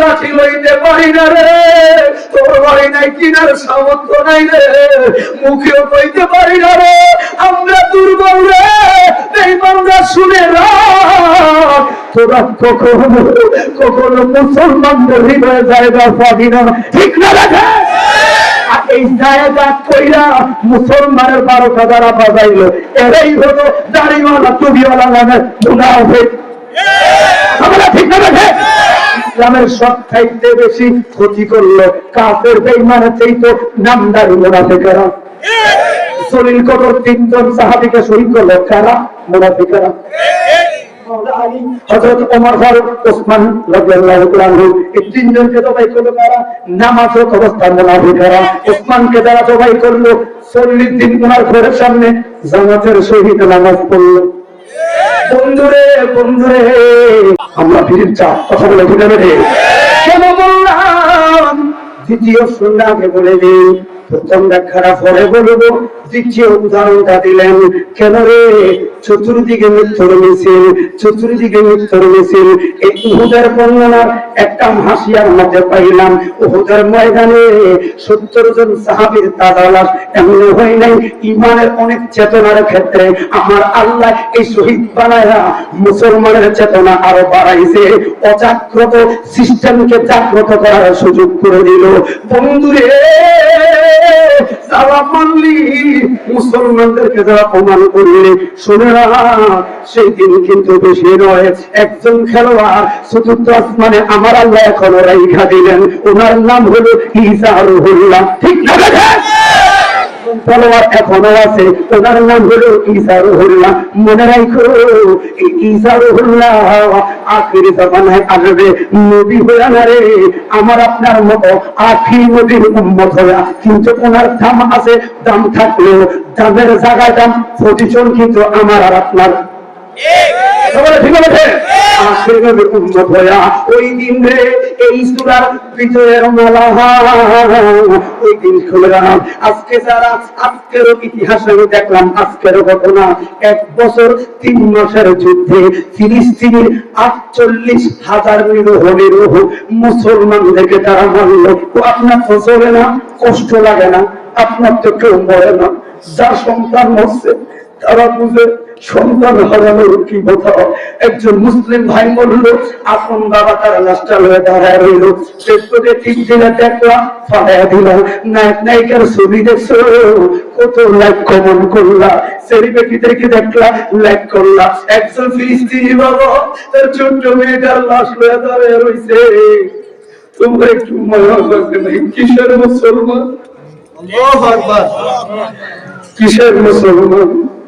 লাঠি লইতে পারি না রে। তোর বাড়ি নাই, কিনার সামর্থ্য নাই রে। মুখেও কইতে পারি না রে, আমরা দুর্বল রে। আমরা শুনে তোরা কখনো কখনো মুসলমানদের হৃদয়ে জায়গা পাবি না। ঠিক না মুসলমানের বারোটা দ্বারা বাজাইলো। এরাই হলো দাড়িওয়ালা টুবিওয়ালা নামে আমরা ঠিক না রাখে ইসলামের সব চাইতে বেশি ক্ষতি করল কাফের বেইমানের চাইতো নামদারি মুনাফিকেরা। সলিল কবর তিনজন সাহাবিকে শহীদ করল কারা? মুনাফিকেরা। ওসমানকে যারা জবাই করল 40 দিন ওনার ঘরের সামনে জামাতের শহীদ নামাজ পড়ল। বন্ধুরে বন্ধুরে। আমরা ফিরির চা কথা বলে ভুলে কেন বললাম? দ্বিতীয় আগে বলে দিই প্রথম ব্যাখ্যাটা পরে বলব, দ্বিতীয় উদাহরণটা দিলেন। কেন রে? চতুর্দিকে মৃত্যুর মিছিল, চতুর্দিকে মৃত্যুর মিছিল। এই উহুদের বর্ণনা একটা হাসিয়ার মধ্যে পাইলাম। উহুদের ময়দানে সত্তর জন সাহাবীর তাজা লাশ এমন হয় নাই, ইমানের অনেক চেতনার ক্ষেত্রে আমার আল্লাহ এই শহীদ বানায়া মুসলমানের চেতনা আরও বাড়াইছে। অজাগ্রত সিস্টেমকে জাগ্রত করার সুযোগ করে দিল। বন্ধুরে যারা মানলি, মুসলমানদেরকে যারা অপমান করলে শুনে সেই দিন কিন্তু বেশি নয়। একজন খেলোয়াড় চতুর্থ আসমানে আমার আল্লাহ এখনও রাইখা দিলেন। ওনার নাম হলো ইসা রুহুল্লাহ ঠিক না দেখেন না রে, আমার আপনার মতো আখি নবীর উন্মত কিন্তু ওনার দাম আছে, দাম থাকলেও দামের জায়গায় দাম প্রতিজন কিন্তু আমার আর আপনার ঠিক আছে আখিরি নবীর উম্মত হইয়া ওই দিন রে এই সূরার বিজয়ের মালা ওই দিন খুলে রাখলাম আজকে যারা আজকের ইতিহাস আমি দেখলাম আজকের ঘটনা এক বছর তিন মাসের যুদ্ধে ফিলিস্তিনের আটচল্লিশ হাজার নিরোহ মুসলমানদেরকে তারা মারল। ও আপনার তো চলে না কষ্ট লাগে না আপনার তো কেউ মরে না। যার সন্তান মরছে তারা বুঝে সন্তান হারানোর কি কথা একজন মুসলিম ভাই বলল আপন বাবা তার লাশটা হয়ে দাঁড়ায় রইল। ফেসবুকে তিন দিনে দেখলাম ফাড়ায় দিল। নায়ক নায়িকার ছবি দেখছ? কত লাইক কমন করলা। সেলিব্রিটিদেরকে দেখলা লাইক করলা। একজন ফিলিস্তিনি বাবা তার ছোট্ট মেয়েটার লাশ দাঁড়ায় রইছে। তোমরা একটু লাগবে না কিসের মুসলমান? কিসের মুসলমান?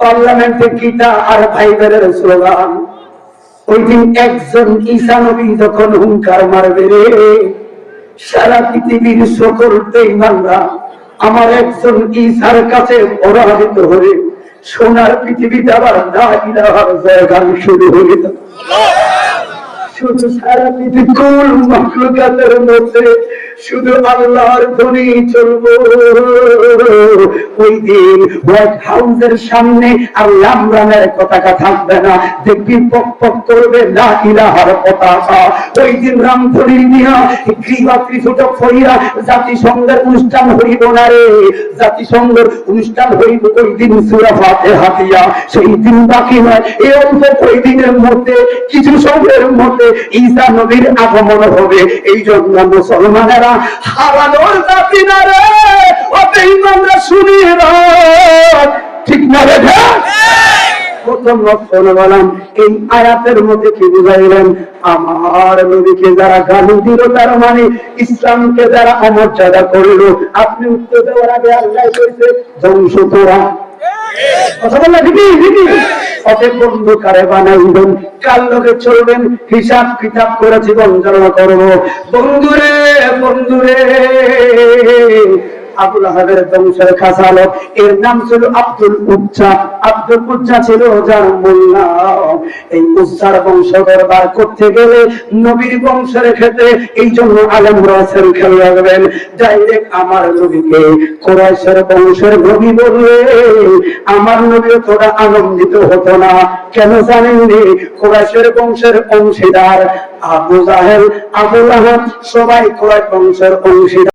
পার্লামেন্টে গীতা আর ভাইবের স্লোগান। ওই দিন একজন ঈশা নবী যখন হুঙ্কার মারবে রে সারা পৃথিবীর সকল বেঈমানরা আমার একজন ঈশার কাছে পরাজিত হয়ে সোনার পৃথিবীতে আবার না ইলাহার জায়গা শুরু হয়ে শুধু সারা পৃথিবী মধ্যে শুধু আল্লাহর ধ্বনি চলবো। ওই দিন হোয়াইট হাউসের সামনে আর লামরামের পতাকা থাকবে না। দেখবি পক পক করবে না ইলাহার পতাকা। ওই দিন রামধনি নিয়া গ্রীবা ত্রিফুটক হইয়া জাতিসংঘের অনুষ্ঠান হইব না রে। জাতিসংঘের অনুষ্ঠান হইব ওই দিন সুরা ফাতে হাতিয়া। সেই দিন বাকি নয় এই অল্প দিনের মধ্যে, কিছু সময়ের মধ্যে ঈসা নবীর আগমন হবে। এই জন্য মুসলমানেরা হারানোর দাবি না রে রাত ঠিক না রে? মানে ইসলামকে যারা অমর্যাদা করল, আপনি উত্তর দেওয়ার আগে আল্লাহ কইছে, ধ্বংস তোরা কথা বললে ঠিকই ঠিকই। অতএব বন্ধু, কারে বানাইবেন? লোকে চলবেন? হিসাব কিতাব করে জীবন চালনা করব। বন্ধুরে বন্ধুরে আবুল বংশের এর নাম ছিল আব্দুল আব্দুল ছিল যার মূল নাম। এই বংশ দরবার করতে গেলে নবীর বংশের এই জন্য রাখবেন। ডাইরেক্ট আমার নবীকে কোরাইশের বংশের নবী বললে আমার তোরা আনন্দিত হতো না। কেন জানেননি? কোরাইশের বংশের অংশীদার আবু জাহেল আহাব সবাই কোরাইশ বংশের অংশীদার।